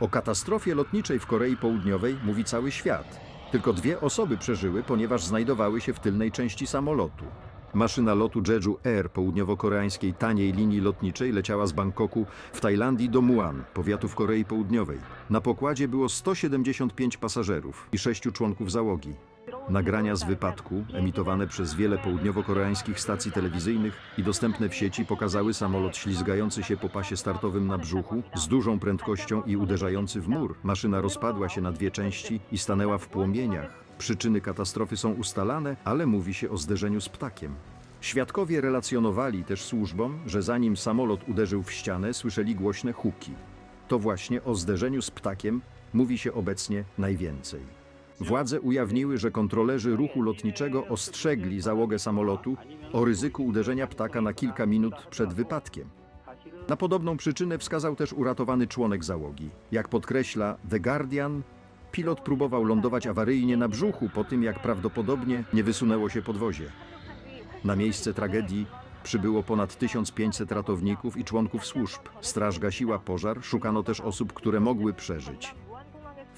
O katastrofie lotniczej w Korei Południowej mówi cały świat. Tylko dwie osoby przeżyły, ponieważ znajdowały się w tylnej części samolotu. Maszyna lotu Jeju Air południowo-koreańskiej taniej linii lotniczej leciała z Bangkoku w Tajlandii do Muan, powiatu w Korei Południowej. Na pokładzie było 175 pasażerów i sześciu członków załogi. Nagrania z wypadku, emitowane przez wiele południowo-koreańskich stacji telewizyjnych i dostępne w sieci, pokazały samolot ślizgający się po pasie startowym na brzuchu z dużą prędkością i uderzający w mur. Maszyna rozpadła się na dwie części i stanęła w płomieniach. Przyczyny katastrofy są ustalane, ale mówi się o zderzeniu z ptakiem. Świadkowie relacjonowali też służbom, że zanim samolot uderzył w ścianę, słyszeli głośne huki. To właśnie o zderzeniu z ptakiem mówi się obecnie najwięcej. Władze ujawniły, że kontrolerzy ruchu lotniczego ostrzegli załogę samolotu o ryzyku uderzenia ptaka na kilka minut przed wypadkiem. Na podobną przyczynę wskazał też uratowany członek załogi. Jak podkreśla The Guardian, pilot próbował lądować awaryjnie na brzuchu po tym, jak prawdopodobnie nie wysunęło się podwozie. Na miejsce tragedii przybyło ponad 1500 ratowników i członków służb. Straż gasiła pożar, szukano też osób, które mogły przeżyć.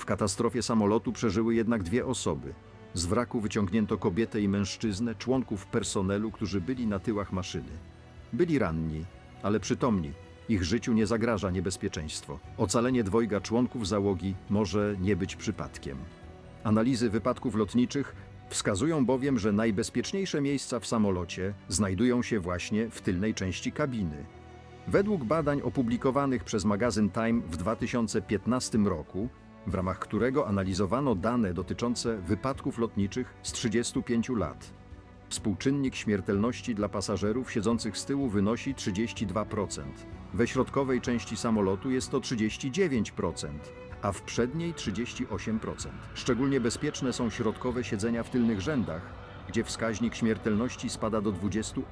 W katastrofie samolotu przeżyły jednak dwie osoby. Z wraku wyciągnięto kobietę i mężczyznę, członków personelu, którzy byli na tyłach maszyny. Byli ranni, ale przytomni. Ich życiu nie zagraża niebezpieczeństwo. Ocalenie dwojga członków załogi może nie być przypadkiem. Analizy wypadków lotniczych wskazują bowiem, że najbezpieczniejsze miejsca w samolocie znajdują się właśnie w tylnej części kabiny. Według badań opublikowanych przez magazyn Time w 2015 roku, w ramach którego analizowano dane dotyczące wypadków lotniczych z 35 lat, współczynnik śmiertelności dla pasażerów siedzących z tyłu wynosi 32%. We środkowej części samolotu jest to 39%, a w przedniej 38%. Szczególnie bezpieczne są środkowe siedzenia w tylnych rzędach, gdzie wskaźnik śmiertelności spada do 28%.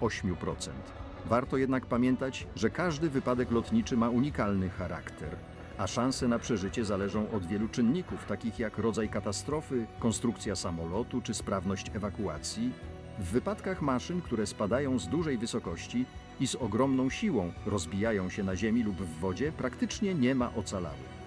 Warto jednak pamiętać, że każdy wypadek lotniczy ma unikalny charakter, a szanse na przeżycie zależą od wielu czynników, takich jak rodzaj katastrofy, konstrukcja samolotu czy sprawność ewakuacji. W wypadkach maszyn, które spadają z dużej wysokości i z ogromną siłą rozbijają się na ziemi lub w wodzie, praktycznie nie ma ocalałych.